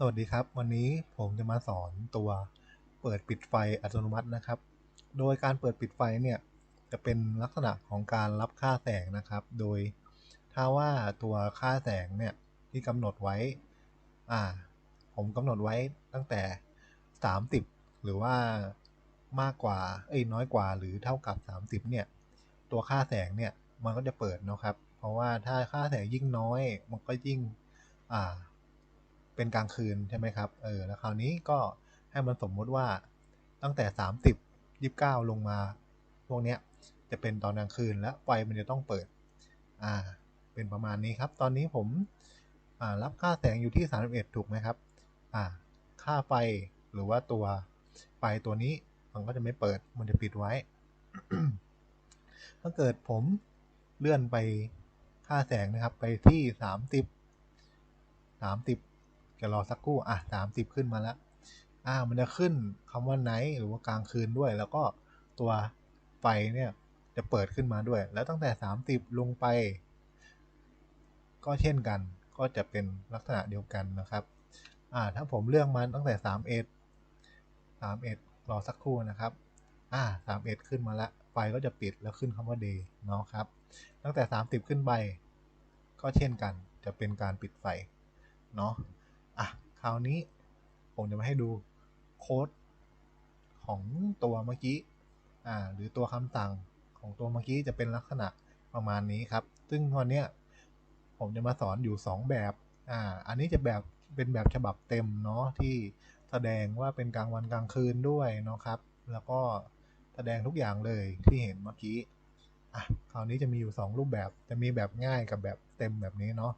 สวัสดีครับ วันนี้ผมจะมาสอนตัวเปิดปิดไฟอัตโนมัตินะครับ โดยการเปิดปิดไฟเนี่ยจะเป็นลักษณะของการรับค่าแสงนะครับ โดยถ้าว่าตัวค่าแสงเนี่ยที่กำหนดไว้ อ่า ผมกำหนดไว้ตั้งแต่ 30 หรือว่ามากกว่า เอ้ยน้อยกว่าหรือเท่ากับ 30 เนี่ย ตัวค่าแสงเนี่ยมันก็จะเปิดนะครับ เพราะว่าถ้าค่าแสงยิ่งน้อยมันก็ยิ่ง อ่า เป็นกลางคืนใช่ไหมครับ เออ แล้วคราวนี้ก็ให้มันสมมุติว่าตั้งแต่ 30 29 ลงมา พวกเนี้ยจะเป็นตอนกลางคืนและไฟมันจะต้องเปิด อ่า เป็นประมาณนี้ครับ ตอนนี้ผม อ่า รับค่าแสงอยู่ที่ 31 ถูกไหมครับ อ่า ค่าไฟหรือว่าตัวไฟตัวนี้มันก็จะไม่เปิด มันจะปิดไว้ ถ้าเกิดผมเลื่อนไปค่าแสงนะครับ ไปที่ 30 30 จะรอสักครู่อะ30ขึ้นมาแล้วอ่ามันจะขึ้นคำว่าไนท์หรือว่ากลางคืนด้วย แล้วก็ตัวไฟเนี่ยจะเปิดขึ้นมาด้วย แล้วตั้งแต่ 30 ลงไป ก็เช่นกันก็จะเป็นลักษณะเดียวกันนะครับอ่าถ้าผมเลือกมาตั้งแต่ 31 31 รอสักครู่นะครับอ่า31 ขึ้นมาแล้วไฟก็จะปิดแล้วขึ้นคำว่า day เนาะครับ ตั้งแต่ 30 ขึ้นไป ก็เช่นกันจะเป็นการปิดไฟเนาะ คราวนี้ผมจะมาให้ดูโค้ดของตัวเมื่อกี้อ่าหรือตัวคำสั่งของตัวเมื่อกี้จะเป็นลักษณะประมาณนี้ครับ ซึ่งวันนี้ผมจะมาสอนอยู่ 2 แบบอ่าอันนี้จะแบบเป็นแบบฉบับเต็มเนาะที่แสดงว่าเป็นกลางวันกลางคืนด้วยเนาะครับ แล้วก็แสดงทุกอย่างเลยที่เห็นเมื่อกี้อะคราวนี้จะมีอยู่ 2 รูปแบบจะมีแบบง่ายกับแบบเต็มแบบนี้เนาะ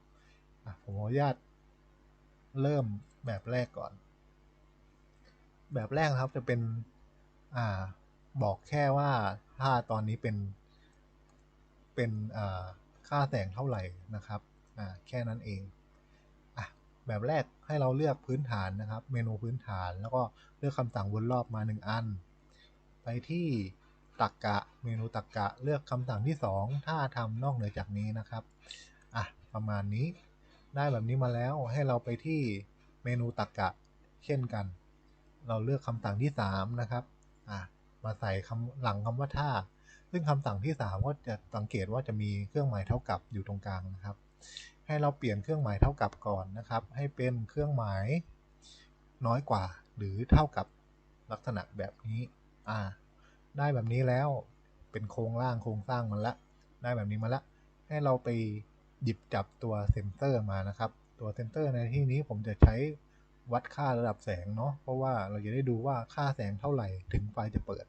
อะผมขออนุญาต เริ่มแบบแรกก่อน แบบแรกครับจะเป็นอ่าบอกแค่ว่าถ้าตอนนี้เป็น เป็นอ่าค่าแสงเท่าไหร่นะครับอ่าแค่นั้นเองอะแบบแรกให้เราเลือกพื้นฐานนะครับ เมนูพื้นฐานแล้วก็เลือกคำสั่งวนรอบมา 1 อัน ไปที่ตักกะเมนูตักกะเลือกคำสั่งที่ 2 ถ้าทำนอกเหนือจากนี้นะครับอะประมาณนี้ ได้แบบนี้มาแล้วให้เราไปที่เมนูตักกะ เช่นกัน เราเลือกคำสั่งที่ 3 นะครับมาใส่คำหลังคำว่าถ้า ซึ่งคำสั่งที่ 3 ก็จะสังเกตว่าจะมีเครื่องหมายเท่ากับอยู่ตรงกลางนะครับ ให้เราเปลี่ยนเครื่องหมายเท่ากับก่อนนะครับ ให้เป็นเครื่องหมายน้อยกว่า หรือเท่ากับลักษณะแบบนี้อ่าได้แบบนี้แล้วเป็นโครงร่างโครงสร้างมันละ ได้แบบนี้มาละ ให้เราไป หยิบจับตัวเซนเซอร์มานะครับ ตัวเซนเซอร์ในที่นี้ผมจะใช้วัดค่าระดับแสงเนาะเพราะว่าเราจะได้ดูว่าค่าแสงเท่าไหร่ถึงไฟจะเปิด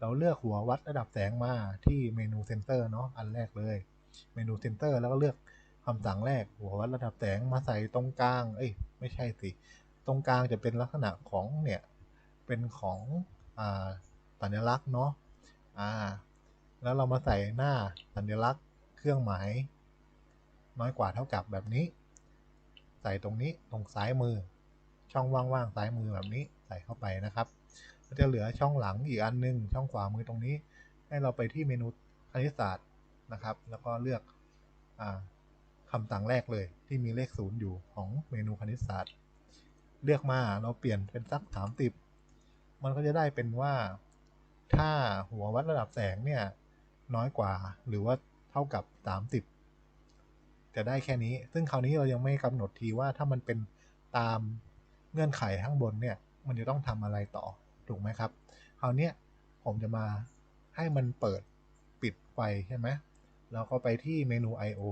เราเลือกหัววัดระดับแสงมาที่เมนูเซนเซอร์เนาะอันแรกเลย เมนูเซนเซอร์แล้วก็เลือกคำสั่งแรกหัววัดระดับแสงมาใส่ตรงกลางเอ้ยไม่ใช่สิตรงกลางจะเป็นลักษณะของเนี่ยเป็นของอ่าสัญลักษณ์เนาะอ่าแล้วเรามาใส่หน้าสัญลักษณ์เครื่องหมาย น้อยกว่าเท่ากับแบบนี้ ใส่ตรงนี้ตรงซ้ายมือ ช่องว่างๆซ้ายมือแบบนี้ใส่เข้าไปนะครับก็จะเหลือช่องหลังอีกอันนึง ช่องขวามือตรงนี้ ให้เราไปที่เมนูคณิตศาสตร์นะครับ แล้วก็เลือกอ่าคำสั่งแรกเลยที่มีเลขศูนย์อยู่ของเมนูคณิตศาสตร์ เลือกมาเราเปลี่ยนเป็นสักสามสิบมันก็จะได้เป็นว่า ถ้าหัววัดระดับแสงเนี่ยน้อยกว่าหรือว่าเท่ากับ 30 จะได้แค่นี้ ซึ่งคราวนี้เรายังไม่กำหนดทีว่าถ้ามันเป็นตามเงื่อนไขข้างบนเนี่ย มันจะต้องทำอะไรต่อถูกไหมครับ คราวนี้ผมจะมาให้มันเปิดปิดไฟใช่ไหมเราก็ไปที่เมนู I/O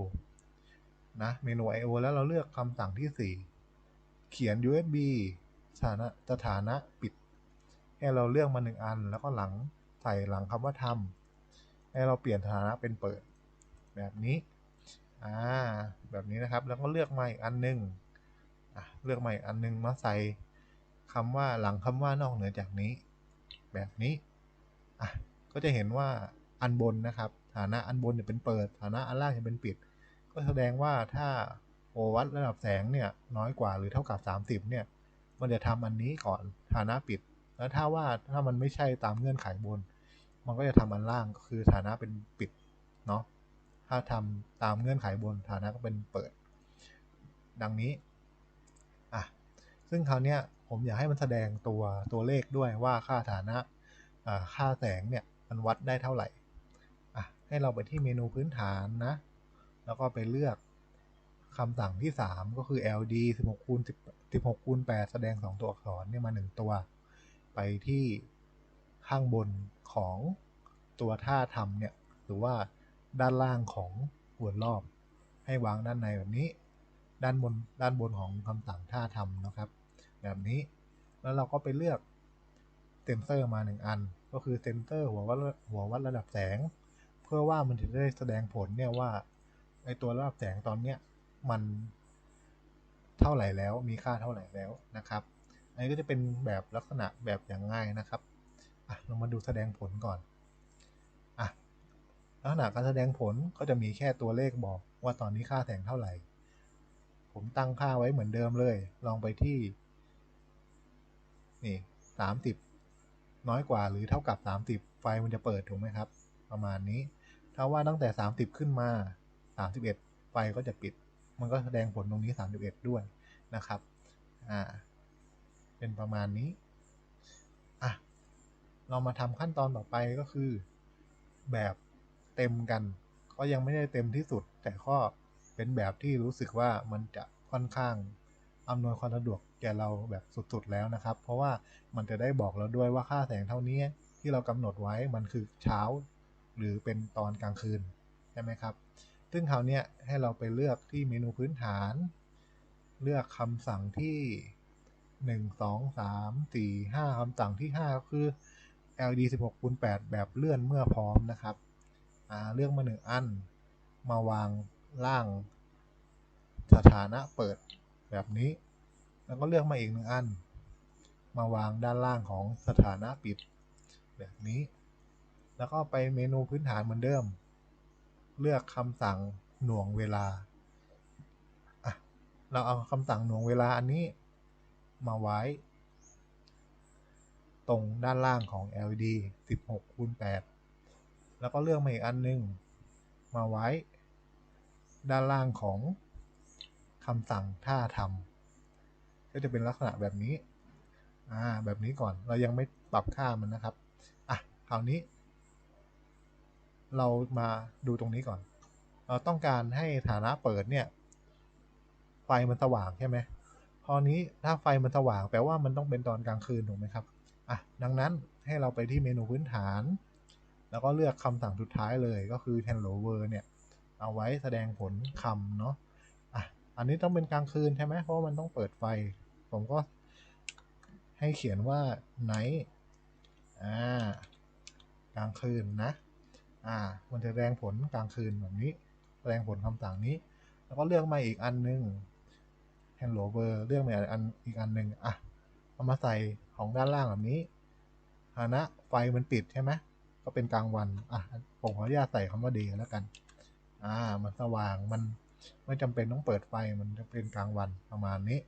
นะเมนู I/O แล้วเราเลือกคำสั่งที่ 4 เขียน USB สถานะสถานะปิดให้เราเลือกมาหนึ่งอัน แล้วก็หลังใส่หลังคำว่าทำให้เราเปลี่ยนสถานะเป็นเปิด แบบนี้ อ่าแบบนี้นะครับแล้วก็เลือกมาอีกอันหนึ่งอะเลือกมาอีกอันหนึงมาใส่คำว่าหลังคำว่านอกเหนือจากนี้ แบบนี้อะก็จะเห็นว่าอันบนนะครับ ฐานะอันบนจะเป็นเปิด ฐานะอันล่างจะเป็นปิด ก็แสดงว่าถ้าโอวัดระดับแสงเนี่ยน้อยกว่าหรือเท่ากับ 30เนี่ยมันจะทำอันนี้ก่อนฐานะปิด แล้วถ้าว่าถ้ามันไม่ใช่ตามเงื่อนไขบน มันก็จะทำอันล่างก็คือฐานะเป็นปิดเนาะ ถ้าทำตามเงื่อนไขบนฐานะก็เป็นเปิด ดังนี้อะซึ่งคราวเนี้ยผมอยากให้มันแสดงตัวตัวเลขด้วยว่าค่าฐานะอ่าค่าแสงเนี่ยมันวัดได้เท่าไหร่อะให้เราไปที่เมนูพื้นฐานนะ แล้วก็ไปเลือกคำสั่งที่ 3 ก็คือ ld 16คูณ10 16คูณ8แสดง 2 ตัวอักษรเนี่ยมา 1 ตัว ไปที่ข้างบนของตัวท่าทำเนี่ย หรือว่า ด้านล่างของวนรอบ ให้วางด้านในแบบนี้ ด้านบนด้านบนของคำสั่งท่าทำนะครับ แบบนี้แล้วเราก็ไปเลือกเซนเซอร์มา1อัน ก็คือเซนเซอร์หัววัดหัววัดระดับแสง เพื่อว่ามันจะได้แสดงผลเนี่ยว่าไอตัวระดับแสงตอนเนี้ยมันเท่าไหร่แล้วมีค่าเท่าไหร่แล้วนะครับ อันนี้ก็จะเป็นแบบลักษณะแบบอย่างง่ายนะครับอะเรามาดูแสดงผลก่อน ลักษณะการแสดงผลก็จะมีแค่ตัวเลขบอกว่าตอนนี้ค่าแสงเท่าไหร่ ผมตั้งค่าไว้เหมือนเดิมเลย ลองไปที่นี่สามสิบน้อยกว่าหรือเท่ากับสามสิบไฟมันจะเปิดถูกไหมครับ ประมาณนี้ ถ้าว่าตั้งแต่สามสิบขึ้นมาสามสิบเอ็ดไฟก็จะปิด มันก็แสดงผลตรงนี้สามสิบเอ็ดด้วยนะครับ อ่า เป็นประมาณนี้ อะ เรามาทำขั้นตอนต่อไปก็คือแบบ เต็มกัน ก็ยังไม่ได้เต็มที่สุด แต่ก็เป็นแบบที่รู้สึกว่ามันจะค่อนข้างอำนวยความสะดวกแก่เราแบบสุดๆแล้วนะครับ เพราะว่ามันจะได้บอกเราด้วยว่าค่าแสงเท่านี้ที่เรากำหนดไว้มันคือเช้า หรือเป็นตอนกลางคืนใช่ไหมครับ ซึ่งคราวนี้ให้เราไปเลือกที่เมนูพื้นฐาน เลือกคำสั่งที่ 1 2 3 4 5คำสั่งที่ 5 ก็คือ LED 16คูณ8แบบเลื่อนเมื่อพร้อมนะครับ เลือกมาหนึ่งอัน มาวางล่างสถานะเปิดแบบนี้ แล้วก็เลือกมาอีกหนึ่งอัน มาวางด้านล่างของสถานะปิด แบบนี้ แล้วก็ไปเมนูพื้นฐานเหมือนเดิม เลือกคำสั่งหน่วงเวลา เราเอาคำสั่งหน่วงเวลาอันนี้มาไว้ ตรงด้านล่างของ LED 16คูณ8 แล้วก็เลือกมาอีกอันนึง มาไว้ ด้านล่างของคำสั่งท่าทำก็จะเป็นลักษณะแบบนี้ อ่า แบบนี้ก่อน เรายังไม่ปรับค่ามันนะครับ อะ คราวนี้ เรามาดูตรงนี้ก่อน เราต้องการให้ฐานะเปิดเนี่ย ไฟมันสว่างใช่ไหมพอนี้ถ้าไฟมันสว่างแปลว่ามันต้องเป็นตอนกลางคืนถูกไหมครับ อะ ดังนั้นให้เราไปที่เมนูพื้นฐาน แล้วก็เลือกคำสั่งสุดท้ายเลยก็คือ hello world เนี่ย เอาไว้แสดงผลคำเนาะอะอันนี้ต้องเป็นกลางคืนใช่ไหมเพราะมันต้องเปิดไฟ ผมก็ให้เขียนว่า night อ่ากลางคืนนะ อ่า มันจะแสดงผลกลางคืนแบบนี้ แสดงผลคำสั่งนี้ แล้วก็เลือกมาอีกอันนึง hello world เลือกมาอันอีกอันหนึ่งอะเอามาใส่ของด้านล่างแบบนี้ฐานะไฟมันปิดใช่ไหม ก็เป็นกลางวัน อะ ผมขออนุญาตใส่คำว่า day แล้วกัน อ่า มันสว่าง มันไม่จำเป็นต้องเปิดไฟ มันจะเป็นกลางวันประมาณนี้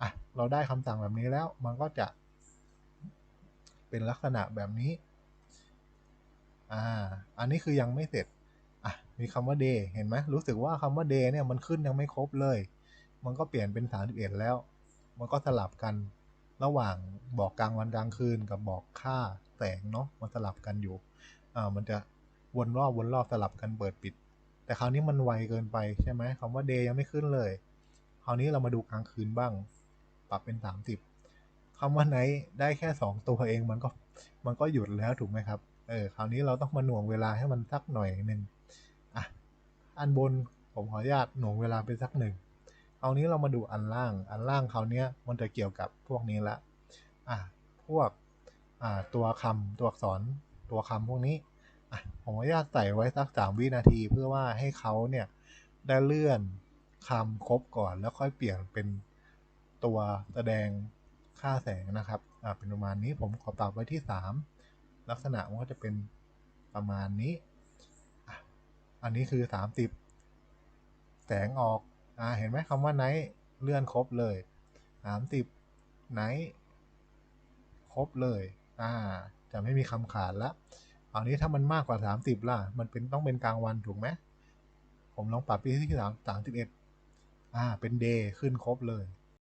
อะ เราได้คำสั่งแบบนี้แล้ว มันก็จะ เป็นลักษณะแบบนี้ อ่า อันนี้คือยังไม่เสร็จ อะ มีคำว่า day เห็นไหมรู้สึกว่าคำว่า day เนี่ย มันขึ้นยังไม่ครบเลย มันก็เปลี่ยนเป็น31แล้ว มันก็สลับกันระหว่างบอกกลางวันกลางคืนกับบอกค่าแสงเนาะมันสลับกันอยู่ อ่ามันจะวนรอบวนรอบสลับกันเปิดปิด แต่คราวนี้มันไวเกินไปใช่ไหมคำว่า day ยังไม่ขึ้นเลย คราวนี้เรามาดูกลางคืนบ้าง ปรับเป็น 30คำว่า night ได้แค่ 2 ตัวเองมันก็มันก็หยุดแล้วถูกไหมครับเออคราวนี้เราต้องมาหน่วงเวลาให้มันสักหน่อยหนึ่งอะอันบนผมขออนุญาตหน่วงเวลาไปสักหนึ่งคราวนี้เรามาดูอันล่าง อันล่างคราวนี้มันจะเกี่ยวกับพวกนี้ละ อะ พวก อ่า ตัวคำตัวอักษร ตัวคำพวกนี้อะผมขออนุญาตใส่ไว้สักสามวินาทีเพื่อว่าให้เขาเนี่ยได้เลื่อนคำครบก่อนแล้วค่อยเปลี่ยนเป็นตัวแสดงค่าแสงนะครับอ่าเป็นประมาณนี้ผมขอปรับไว้ที่สามลักษณะมันก็จะเป็นประมาณนี้ อันนี้คือสามสิบแสงออกอ่าเห็นไหมคำว่าไนท์เลื่อนครบเลยสามสิบไนท์ครบเลยอ่า จะไม่มีคำขาดละเอานี้ถ้ามันมากกว่าสามสิบล่ะ มันเป็นต้องเป็นกลางวันถูกไหม ผมลองปรับไปที่สามสามสิบเอ็ดอ่า เป็นเดย์ขึ้นครบเลย